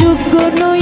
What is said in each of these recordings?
যোগ্য নই।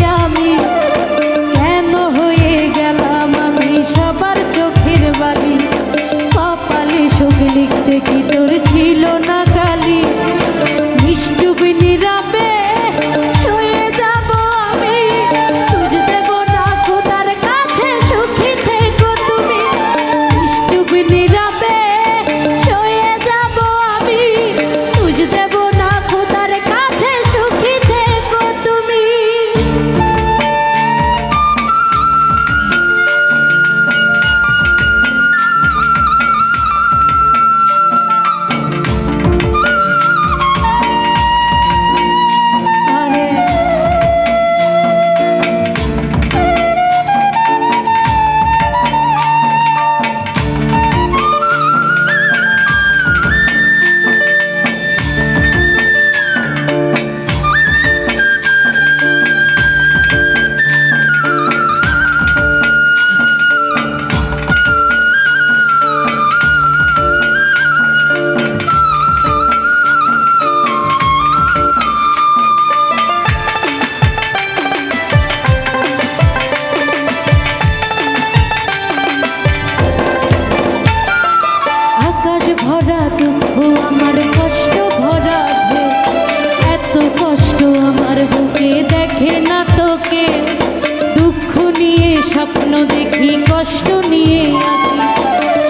কষ্ট নিয়ে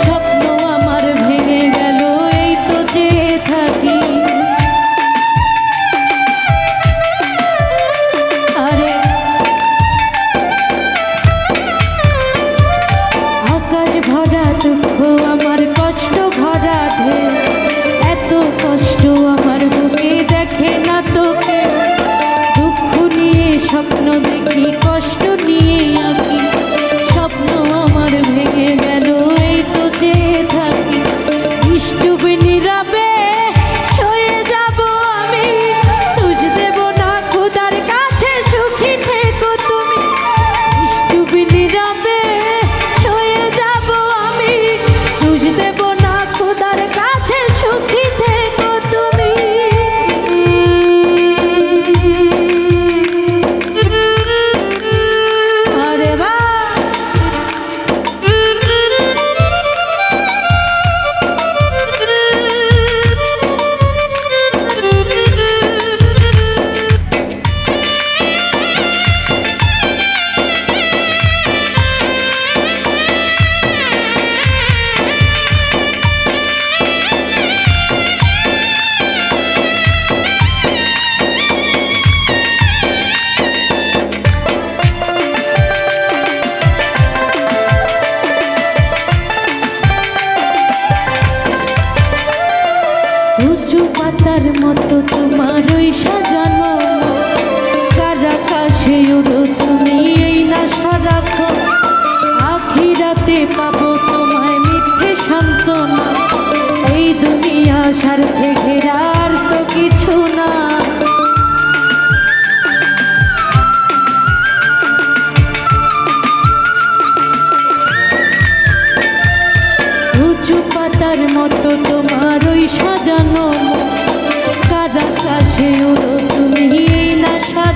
স্বপ্ন আমার ভেঙে গেল, এই তো থাকি। আরে, আকাশ ভরা দুঃখ, আমার কষ্ট ভরা ঢেউ।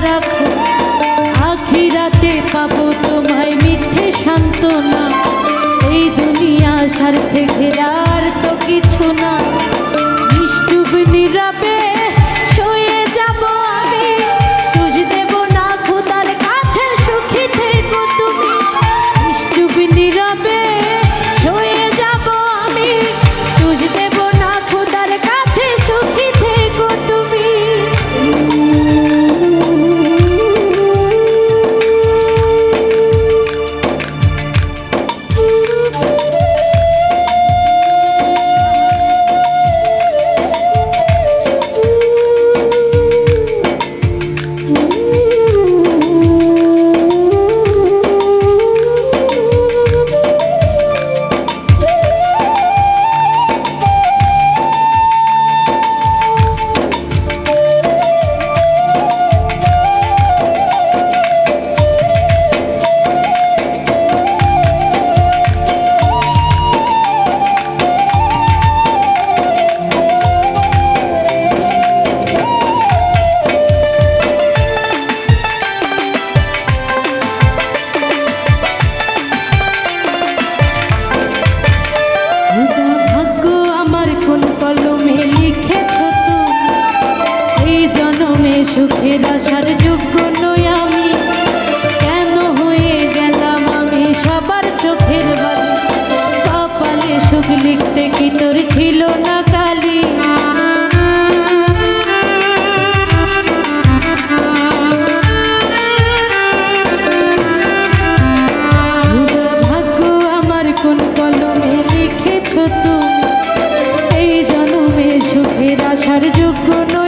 রাখো। আখিরাতে পাবো তোমায় মিথ্যে সান্ত্বনা। এই দুনিয়া স্বার্থে ঘেরার তো কিছু না। কলমে লিখেছ এই জনমে সুখে আসার যোগ্য নই আমি। কেন হয়ে গেলাম আমি সবার চোখের বাড়ি কপালে সুখ লিখতে কি তোর ছিল না কালি? ভাগ্য আমার কোন কলমে লিখেছ তুমি? যোগ্য